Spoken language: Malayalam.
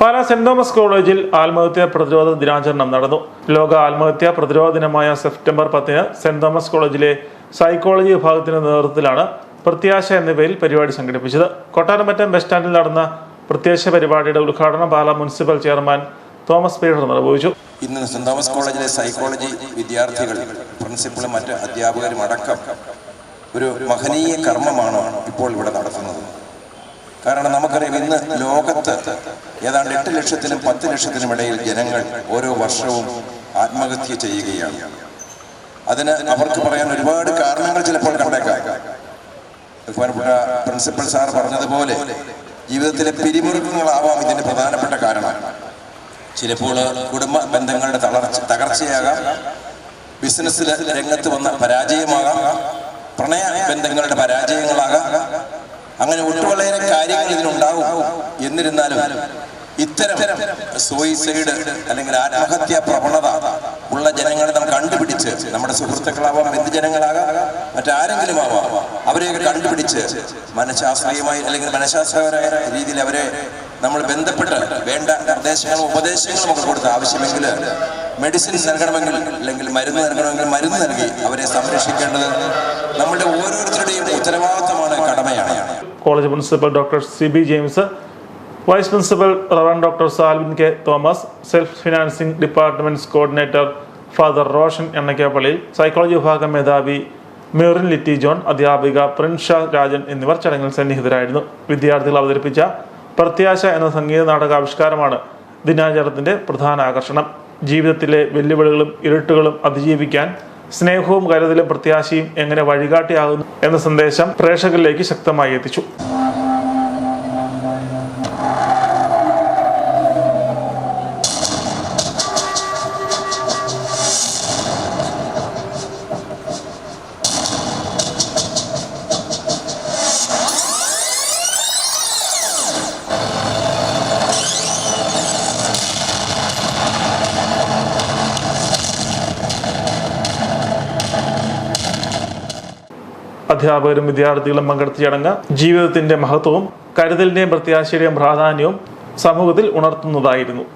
പാലാ സെന്റ് തോമസ് കോളേജിൽ ആത്മഹത്യാ പ്രതിരോധ ദിനാചരണം നടന്നു. ലോക ആത്മഹത്യാ പ്രതിരോധ ദിനമായ സെപ്റ്റംബർ പത്തിന് സെന്റ് തോമസ് കോളേജിലെ സൈക്കോളജി വിഭാഗത്തിന്റെ നേതൃത്വത്തിലാണ് പ്രത്യാശ എന്ന പേരിൽ പരിപാടി സംഘടിപ്പിച്ചത്. കൊട്ടാരമറ്റം ബസ് സ്റ്റാൻഡിൽ നടന്ന പ്രത്യാശ പരിപാടിയുടെ ഉദ്ഘാടനം Pala municipal chairman Thomas pleader നിർവഹിച്ചു. ഇന്ന് സെന്റ് തോമസ് കോളേജിലെ സൈക്കോളജി വിദ്യാർത്ഥികൾ പ്രിൻസിപ്പളും മറ്റ് അധ്യാപകരും അടക്കം ഒരു മഹനീയ കർമ്മമാണ് ഇപ്പോൾ ഇവിടെ നടത്തുന്നത്. കാരണം നമുക്കറിയാം ഇന്ന് ലോകത്ത് ഏതാണ്ട് എട്ട് ലക്ഷത്തിനും പത്ത് ലക്ഷത്തിനും ഇടയിൽ ജനങ്ങൾ ഓരോ വർഷവും ആത്മഹത്യ ചെയ്യുകയാണ്. അതിന് അവർക്ക് പറയാൻ ഒരുപാട് കാരണങ്ങൾ ചിലപ്പോൾ കണ്ടേക്കാം പ്രിൻസിപ്പൽ സാർ പറഞ്ഞതുപോലെ ജീവിതത്തിലെ പിരിമുറുക്കങ്ങളാവാം ഇതിന് പ്രധാനപ്പെട്ട കാരണം. ചിലപ്പോൾ കുടുംബ ബന്ധങ്ങളുടെ തളർച്ച തകർച്ചയാകാം. ബിസിനസ്സിലെ രംഗത്ത് വന്ന പരാജയമാകാം. പ്രണയ ബന്ധങ്ങളുടെ പരാജയങ്ങളാകാം. അങ്ങനെ ഒട്ടുവളരെ കാര്യങ്ങൾ ഇതിനുണ്ടാവും എന്നിരുന്നാലും ഇത്തരം സൂയിസൈഡ് അല്ലെങ്കിൽ ആത്മഹത്യാ പ്രവണത ഉള്ള ജനങ്ങളെ നാം കണ്ടുപിടിച്ച് നമ്മുടെ സുഹൃത്തുക്കളാവാം എന്ത് ജനങ്ങളാകാം മറ്റാരെങ്കിലും ആവാം അവരെയൊക്കെ കണ്ടുപിടിച്ച് മനഃശാസ്ത്രീയമായി അല്ലെങ്കിൽ മനഃശാസ്ത്രപരമായ രീതിയിൽ അവരെ നമ്മൾ ബന്ധപ്പെട്ട് വേണ്ട നിർദ്ദേശങ്ങളും ഉപദേശങ്ങളും ഒക്കെ കൊടുത്ത് ആവശ്യമെങ്കിൽ മെഡിസിൻ നൽകണമെങ്കിൽ അല്ലെങ്കിൽ മരുന്ന് നൽകണമെങ്കിൽ മരുന്ന് നൽകി അവരെ സംരക്ഷിക്കേണ്ടത് നമ്മുടെ ഓരോരുത്തരുടെയും കടമയാണ് college principal doctor C B James vice principal rev doctor Salvin K Thomas self financing departments coordinator father Roshan Ennakkappally psychology വിഭാഗം മേധാവി മെറിൻ ലിറ്റി ജോൺ അധ്യാപിക പ്രിൻഷ രാജൻ എന്നിവർ ചടങ്ങിൽ സന്നിഹിതരായിരുന്നു. വിദ്യാർത്ഥികൾ അവതരിപ്പിച്ച പ്രത്യാശ എന്ന സംഗീത നാടകാവിഷ്കാരമാണ് ദിനാചരണത്തിന്റെ പ്രധാന ആകർഷണം. ജീവിതത്തിലെ വെല്ലുവിളികളും ഇരുട്ടുകളും അതിജീവിക്കാൻ സ്നേഹവും കരുതലും പ്രത്യാശയും എങ്ങനെ വഴികാട്ടിയാകുന്നു എന്ന സന്ദേശം പ്രേക്ഷകരിലേക്ക് ശക്തമായി എത്തിച്ചു. അധ്യാപകരും വിദ്യാർത്ഥികളും പങ്കെടുത്ത ചടങ്ങ് ജീവിതത്തിന്റെ മഹത്വവും കരുതലിന്റെയും പ്രത്യാശയുടെയും പ്രാധാന്യവും സമൂഹത്തിൽ ഉണർത്തുന്നതായിരുന്നു